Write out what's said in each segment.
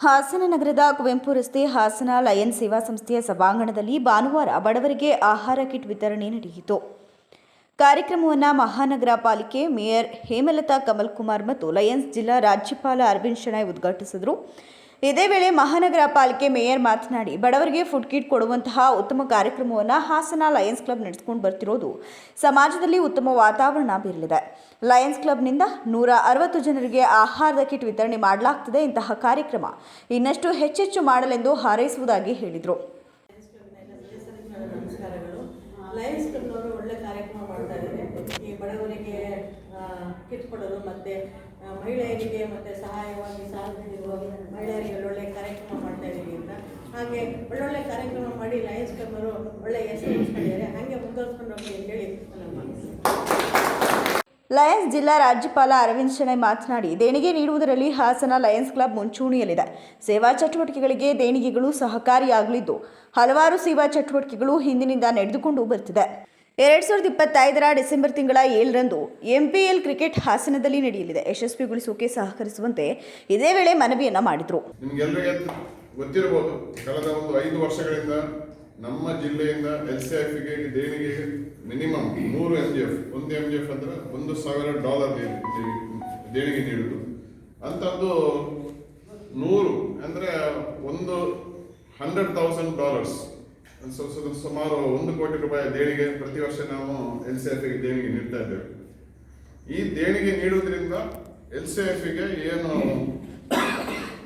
ಹಾಸನ ನಗರದ ಕುವೆಂಪು ರಸ್ತೆ ಹಾಸನ ಲಯನ್ ಸೇವಾ ಸಂಸ್ಥೆಯ ಸಭಾಂಗಣದಲ್ಲಿ ಭಾನುವಾರ ಬಡವರಿಗೆ ಆಹಾರ ಕಿಟ್ ವಿತರಣೆ ನಡೆಯಿತು. ಕಾರ್ಯಕ್ರಮವನ್ನು ಮಹಾನಗರ ಪಾಲಿಕೆ ಮೇಯರ್ ಹೇಮಲತಾ ಕಮಲ್ ಕುಮಾರ್ ಮತ್ತು ಲಯನ್ಸ್ ಜಿಲ್ಲಾ ರಾಜ್ಯಪಾಲ ಅರವಿಂದ್ ಶೆಣಾಯ್ ಉದ್ಘಾಟಿಸಿದರು. ಇದೇ ವೇಳೆ ಮಹಾನಗರ ಪಾಲಿಕೆ ಮೇಯರ್ ಮಾತನಾಡಿ, ಬಡವರಿಗೆ ಫುಡ್ ಕಿಟ್ ಕೊಡುವಂತಹ ಉತ್ತಮ ಕಾರ್ಯಕ್ರಮವನ್ನು ಹಾಸನ ಲಯನ್ಸ್ ಕ್ಲಬ್ ನಡೆಸಿಕೊಂಡು ಬರ್ತಿರೋದು ಸಮಾಜದಲ್ಲಿ ಉತ್ತಮ ವಾತಾವರಣ ಬೀರಲಿದೆ. ಲಯನ್ಸ್ ಕ್ಲಬ್ನಿಂದ ನೂರ ಅರವತ್ತು ಜನರಿಗೆ ಆಹಾರದ ಕಿಟ್ ವಿತರಣೆ ಮಾಡಲಾಗ್ತದೆ ಇಂತಹ ಕಾರ್ಯಕ್ರಮ. ಇನ್ನಷ್ಟು ಹೆಚ್ಚೆಚ್ಚು ಮಾಡಲೆಂದು ಹಾರೈಸುವುದಾಗಿ ಹೇಳಿದರು. ಲಯನ್ಸ್ ಕಿಟ್ ಕೊಡೋದು ಮತ್ತು ಮಹಿಳೆಯರಿಗೆ ಮತ್ತು ಸಹಾಯವಾಗಿ ಸಾರ್ವಜನಿಕರು ಮಹಿಳೆಯರಿಗೆ ಒಳ್ಳೊಳ್ಳೆ ಕಾರ್ಯಕ್ರಮ ಮಾಡ್ತಾ ಇದ್ದೀವಿ ಅಂತ. ಹಾಗೆ ಒಳ್ಳೊಳ್ಳೆ ಕಾರ್ಯಕ್ರಮ ಮಾಡಿ ಲಯನ್ಸ್ ಕ್ಲಬ್ನವರು ಒಳ್ಳೆ ಹೆಸರು ಉಳಿಸ್ಕೊಂಡಿದ್ದಾರೆ. ಹಾಗೆ ಮುಂದುವರ್ಸ್ಕೊಂಡು ಹೋಗಿ ಅಂತ ಹೇಳಿ ನನ್ನ ಮಾತು ಲಯನ್ಸ್ ಜಿಲ್ಲಾ ರಾಜ್ಯಪಾಲ ಅರವಿಂದ್ ಶೆಣೈ ಮಾತನಾಡಿ, ದೇಣಿಗೆ ನೀಡುವುದರಲ್ಲಿ ಹಾಸನ ಲಯನ್ಸ್ ಕ್ಲಬ್ ಮುಂಚೂಣಿಯಲ್ಲಿದೆ. ಸೇವಾ ಚಟುವಟಿಕೆಗಳಿಗೆ ದೇಣಿಗೆಗಳು ಸಹಕಾರಿಯಾಗಲಿದ್ದು, ಹಲವಾರು ಸೇವಾ ಚಟುವಟಿಕೆಗಳು ಹಿಂದಿನಿಂದ ನಡೆದುಕೊಂಡು ಬರ್ತಿದೆ. ಎರಡ್ ಸಾವಿರದ ಇಪ್ಪತ್ತೈದರ ಡಿಸೆಂಬರ್ ತಿಂಗಳ ಏಳರಂದು ಎಂಪಿಎಲ್ ಕ್ರಿಕೆಟ್ ಹಾಸನದಲ್ಲಿ ನಡೆಯಲಿದೆ. ಯಶಸ್ವಿಗೊಳಿಸೋಕೆ ಸಹಕರಿಸುವಂತೆ ಇದೇ ವೇಳೆ ಮನವಿಯನ್ನ ಮಾಡಿದ್ರು. ಗೊತ್ತಿರಬಹುದು ಕಳೆದ ಒಂದು ಐದು ವರ್ಷಗಳಿಂದ ನಮ್ಮ ಜಿಲ್ಲೆಯಿಂದ ಎಲ್ ಸಿ ದೇಣಿಗೆ ಮಿನಿಮಮ್ ಮೂರು ಎಂ ಜಿ ಎಫ್, ಒಂದು ಎಂ ಜಿ ಎಫ್ ಅಂದ್ರೆ ಒಂದು ಸಾವಿರ ಡಾಲರ್ ದೇಣಿಗೆ ನೀಡುದು ಅಂಥದ್ದು ನೂರು ಅಂದ್ರೆ ಒಂದು ಹಂಡ್ರೆಡ್ ತೌಸಂಡ್ ಡಾಲರ್ಸ್ ಸುಮಾರು ಒಂದು ಕೋಟಿ ರೂಪಾಯಿ ದೇಣಿಗೆ ಪ್ರತಿ ವರ್ಷ ನಾವು ಎಲ್ ಸಿ ಎಫ್ಗೆ ದೇಣಿಗೆ ನೀಡ್ತಾ ಇದ್ದೇವೆ. ಈ ದೇಣಿಗೆ ನೀಡುವುದರಿಂದ ಎಲ್ ಸಿ ಎಫ್ಗೆ ಏನು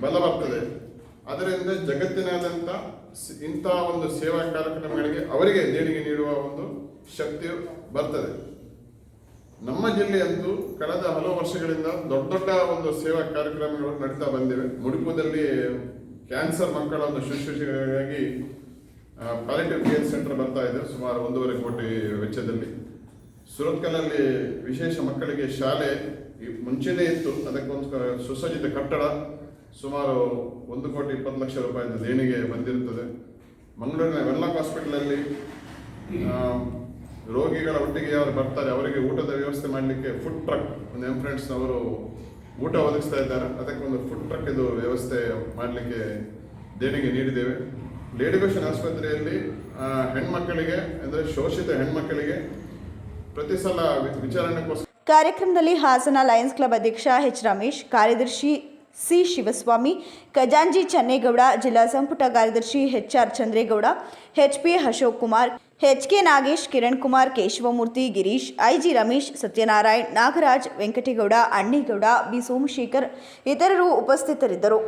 ಬಲ ಬರ್ತದೆ. ಅದರಿಂದ ಜಗತ್ತಿನಾದ್ಯಂತ ಇಂತಹ ಒಂದು ಸೇವಾ ಕಾರ್ಯಕ್ರಮಗಳಿಗೆ ಅವರಿಗೆ ದೇಣಿಗೆ ನೀಡುವ ಒಂದು ಶಕ್ತಿಯು ಬರ್ತದೆ. ನಮ್ಮ ಜಿಲ್ಲೆಯಂತೂ ಕಳೆದ ಹಲವು ವರ್ಷಗಳಿಂದ ದೊಡ್ಡ ದೊಡ್ಡ ಒಂದು ಸೇವಾ ಕಾರ್ಯಕ್ರಮಗಳು ನಡೀತಾ ಬಂದಿವೆ. ಮುಡುಪುದಲ್ಲಿ ಕ್ಯಾನ್ಸರ್ ಮಕ್ಕಳ ಒಂದು ಶುಶ್ರೂಷೆಗಾಗಿ ಪಾಲಿಟಿವ್ ಕೇರ್ ಸೆಂಟರ್ ಬರ್ತಾ ಇದೆ, ಸುಮಾರು ಒಂದೂವರೆ ಕೋಟಿ ವೆಚ್ಚದಲ್ಲಿ. ಸುರತ್ಕಲ್ನಲ್ಲಿ ವಿಶೇಷ ಮಕ್ಕಳಿಗೆ ಶಾಲೆ ಈ ಮುಂಚೆನೇ ಇತ್ತು ಅದಕ್ಕೊಂದು ಸುಸಜ್ಜಿತ ಕಟ್ಟಡ ಸುಮಾರು ಒಂದು ಕೋಟಿ ಇಪ್ಪತ್ತು ಲಕ್ಷ ರೂಪಾಯಿ ದೇಣಿಗೆ ಬಂದಿರುತ್ತದೆ. ಮಂಗಳೂರಿನ ವೆನ್ಲಾಕ್ ಹಾಸ್ಪಿಟಲಲ್ಲಿ ರೋಗಿಗಳ ಒಟ್ಟಿಗೆ ಯಾರು ಬರ್ತಾರೆ, ಅವರಿಗೆ ಊಟದ ವ್ಯವಸ್ಥೆ ಮಾಡಲಿಕ್ಕೆ ಫುಡ್ ಟ್ರಕ್ ಒಂದು ಎಂಫ್ರೆಂಡ್ಸ್ನವರು ಊಟ ಒದಗಿಸ್ತಾ ಇದ್ದಾರೆ. ಅದಕ್ಕೊಂದು ಫುಡ್ ಟ್ರಕ್ ಇದು ವ್ಯವಸ್ಥೆ ಮಾಡಲಿಕ್ಕೆ ದೇಣಿಗೆ ನೀಡಿದ್ದೇವೆ. ಲೇಡಿ ಮಿಷನ್ ಆಸ್ಪತ್ರೆಯಲ್ಲಿ ಹೆಣ್ಮಕ್ಕಳಿಗೆ ಅಂದರೆ ಶೋಷಿತ ಹೆಣ್ಮಕ್ಕಳಿಗೆ ಪ್ರತಿ ಸಲ ವಿಚಾರಣೆಗೋಸ್ಕರ ಕಾರ್ಯಕ್ರಮದಲ್ಲಿ ಹಾಸನ ಲಯನ್ಸ್ ಕ್ಲಬ್ ಅಧ್ಯಕ್ಷ ಎಚ್ ರಮೇಶ್, ಕಾರ್ಯದರ್ಶಿ ಸಿ ಶಿವಸ್ವಾಮಿ ಖಜಾಂಜಿ ಚನ್ನೇಗೌಡ, ಜಿಲ್ಲಾ ಸಂಪುಟ ಕಾರ್ಯದರ್ಶಿ H R Chandregowda, H P Ashok Kumar, H K Nagesh, Kiran Kumar, Keshavamurthy, Girish IG Ramesh, Satyanarayan, Nagaraj, Venkategowda, Annigowda, B Somashekar, ಇತರರು ಉಪಸ್ಥಿತರಿದ್ದರು.